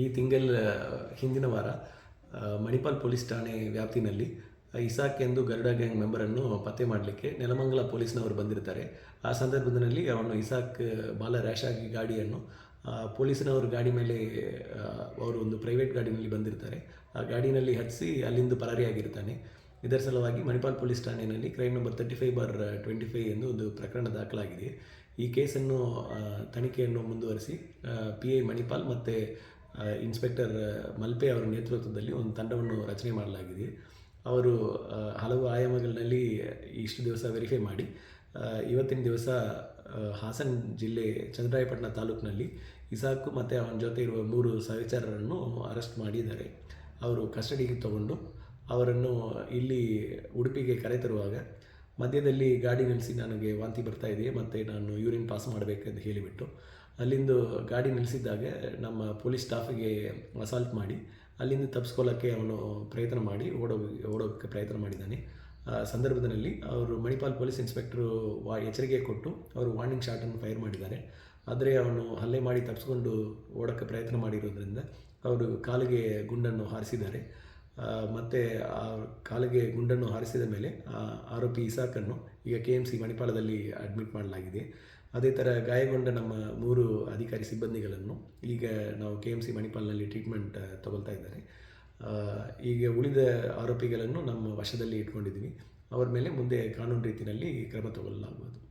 ಈ ತಿಂಗಳ ಹಿಂದಿನ ವಾರ ಮಣಿಪಾಲ್ ಪೊಲೀಸ್ ಠಾಣೆ ವ್ಯಾಪ್ತಿನಲ್ಲಿ ಇಸಾಕ್ ಎಂದು ಗರುಡ ಗ್ಯಾಂಗ್ ಮೆಂಬರನ್ನು ಪತ್ತೆ ಮಾಡಲಿಕ್ಕೆ ನೆಲಮಂಗಲ ಪೊಲೀಸ್ನವರು ಬಂದಿರ್ತಾರೆ. ಆ ಸಂದರ್ಭದಲ್ಲಿ ಅವನು ಇಸಾಕ್ ಬಾಲ ರ್ಯಾಶ್ ಆಗಿ ಗಾಡಿಯನ್ನು ಪೊಲೀಸಿನವರು ಗಾಡಿ ಮೇಲೆ ಅವರು ಒಂದು ಪ್ರೈವೇಟ್ ಗಾಡಿನಲ್ಲಿ ಬಂದಿರ್ತಾರೆ. ಆ ಗಾಡಿನಲ್ಲಿ ಹತ್ತಿಸಿ ಅಲ್ಲಿಂದ ಪರಾರಿಯಾಗಿರ್ತಾನೆ. ಇದರ ಸಲುವಾಗಿ ಮಣಿಪಾಲ್ ಪೊಲೀಸ್ ಠಾಣೆಯಲ್ಲಿ crime number thirty five bar twenty five ಎಂದು ಒಂದು ಪ್ರಕರಣ ದಾಖಲಾಗಿದೆ. ಈ ಕೇಸನ್ನು ತನಿಖೆಯನ್ನು ಮುಂದುವರಿಸಿ ಪಿ ಐ ಮಣಿಪಾಲ್ ಮತ್ತು ಇನ್ಸ್ಪೆಕ್ಟರ್ ಮಲ್ಪೆ ಅವರ ನೇತೃತ್ವದಲ್ಲಿ ಒಂದು ತಂಡವನ್ನು ರಚನೆ ಮಾಡಲಾಗಿದೆ. ಅವರು ಹಲವು ಆಯಾಮಗಳಲ್ಲಿ ಇಷ್ಟು ದಿವಸ ವೆರಿಫೈ ಮಾಡಿ ಇವತ್ತಿನ ದಿವಸ ಹಾಸನ ಜಿಲ್ಲೆ ಚಂದ್ರಾಯಪಟ್ಟಣ ತಾಲೂಕಿನಲ್ಲಿ ಇಸಾಕು ಮತ್ತು ಅವನ ಜೊತೆ ಇರುವ ಮೂರು ಸಹಚಾರರನ್ನು ಅರೆಸ್ಟ್ ಮಾಡಿದ್ದಾರೆ. ಅವರು ಕಸ್ಟಡಿಗೆ ತಗೊಂಡು ಅವರನ್ನು ಇಲ್ಲಿ ಉಡುಪಿಗೆ ಕರೆತರುವಾಗ ಮಧ್ಯದಲ್ಲಿ ಗಾಡಿ ನಿಲ್ಲಿಸಿ ನನಗೆ ವಾಂತಿ ಬರ್ತಾ ಇದೆ, ಮತ್ತು ನಾನು ಯೂರಿನ್ ಪಾಸ್ ಮಾಡಬೇಕಂತ ಹೇಳಿಬಿಟ್ಟು, ಅಲ್ಲಿಂದ ಗಾಡಿ ನಿಲ್ಲಿಸಿದ್ದಾಗ ನಮ್ಮ ಪೊಲೀಸ್ ಸ್ಟಾಫಿಗೆ ಅಸಾಲ್ಟ್ ಮಾಡಿ, ಅಲ್ಲಿಂದ ತಪ್ಪಿಸ್ಕೊಳ್ಳೋಕ್ಕೆ ಅವನು ಪ್ರಯತ್ನ ಮಾಡಿ ಓಡೋ ಓಡೋಕ್ಕೆ ಪ್ರಯತ್ನ ಮಾಡಿದ್ದಾನೆ. ಆ ಸಂದರ್ಭದಲ್ಲಿ ಅವರು ಮಣಿಪಾಲ್ ಪೊಲೀಸ್ ಇನ್ಸ್ಪೆಕ್ಟ್ರು ವಾ, ಎಚ್ಚರಿಕೆ ಕೊಟ್ಟು ಅವರು ವಾರ್ನಿಂಗ್ ಶಾಟನ್ನು ಫೈರ್ ಮಾಡಿದ್ದಾರೆ. ಆದರೆ ಅವನು ಹಲ್ಲೆ ಮಾಡಿ ತಪ್ಪಿಸ್ಕೊಂಡು ಓಡೋಕ್ಕೆ ಪ್ರಯತ್ನ ಮಾಡಿರೋದ್ರಿಂದ ಅವರು ಕಾಲಿಗೆ ಗುಂಡನ್ನು ಹಾರಿಸಿದ್ದಾರೆ. ಮತ್ತು ಆ ಕಾಲಿಗೆ ಗುಂಡನ್ನು ಹಾರಿಸಿದ ಮೇಲೆ ಆ ಆರೋಪಿ ಇಸಾಕನ್ನು ಈಗ ಕೆ ಎಂ ಸಿ ಮಣಿಪಾಲದಲ್ಲಿ ಅಡ್ಮಿಟ್ ಮಾಡಲಾಗಿದೆ. ಅದೇ ಥರ ಗಾಯಗೊಂಡ ನಮ್ಮ ಮೂರು ಅಧಿಕಾರಿ ಸಿಬ್ಬಂದಿಗಳನ್ನು ಈಗ ನಾವು ಕೆ ಎಂ ಸಿ ಮಣಿಪಾಲ್ನಲ್ಲಿ ಟ್ರೀಟ್ಮೆಂಟ್ ತಗೊಳ್ತಾ ಇದ್ದಾರೆ. ಈಗ ಉಳಿದ ಆರೋಪಿಗಳನ್ನು ನಮ್ಮ ವಶದಲ್ಲಿ ಇಟ್ಕೊಂಡಿದ್ದೀವಿ. ಅವರ ಮೇಲೆ ಮುಂದೆ ಕಾನೂನು ರೀತಿಯಲ್ಲಿ ಕ್ರಮ ತಗೊಳ್ಳಲಾಗುವುದು.